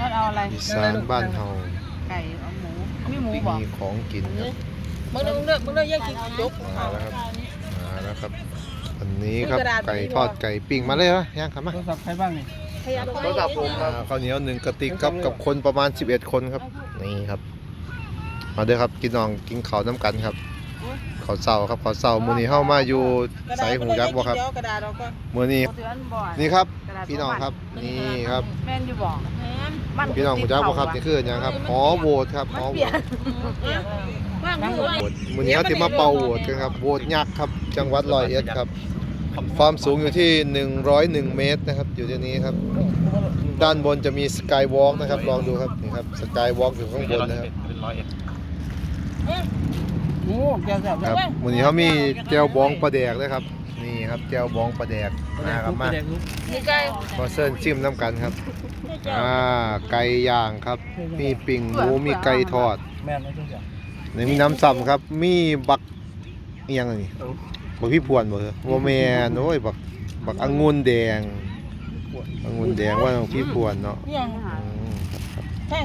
รถเอาอะไร อีสานบ้านเฮาไก่เอาหมูมีหมูบอกมีของกินครับมึงเลือกมึงเลือกมึงเลือกแยกกินจุกมาแล้วครับมาแล้วครับอันนี้ครับไก่ทอดไก่ปิ้งมาเลยเหรอย่างครับมาโทรศัพท์ใครบ้างนี่ขยับโทรศัพท์ผมครับข้าวเหนียวหนึ่งกระติกครับกับคนประมาณ 11 คนครับนี่ครับ มาเด้อครับกินน้องกินข้าวน้ำกันครับ ข้าวเช้าครับข้าวเช้ามื้อนี้เฮามาอยู่ใส่หูยักษ์บ่ครับกระดาษเราก็มื้อนี้เตือนบ่อยนี่ครับพี่น้องครับนี่ครับแม่นอยู่บอกแหมบ้านพี่น้องหูยักษ์บ่ครับนี่คือหยังครับหอโหวตครับหอโหวตว่างมือโหวตมื้อนี้เฮาสิมาเป่าโหวตกันครับโหวตยักษ์ครับ จังหวัดร้อยเอ็ดครับ ความสูงอยู่ที่ 101 เมตรนะครับ อยู่ที่นี้ครับ ด้านบนจะมีสกายวอล์กนะครับลองดูครับนี่ครับสกายวอล์กอยู่ข้างบนนะครับ เป็นร้อยเอ็ดโอ้แก้วแซ่บครับวันนี้เขามีแจวบองปลาแดกด้วยครับ นี่ครับแจวบองปลาแดกนะครับมานี่ไก่ขอเซิร์นชิมน้ำกันครับอ่าไก่ย่างครับ มีปิ่งหมูมีไก่ทอดแม่นไม่ใช่เสียนี่มีน้ำซ้ำครับ มีบักอิหยังอันนี้บักพี่พวนบ่เหรอบ่แม่นโอ้ยบักบักองุ่นแดงองุ่นแดงว่าของพี่พวนเนาะเนี่ยอื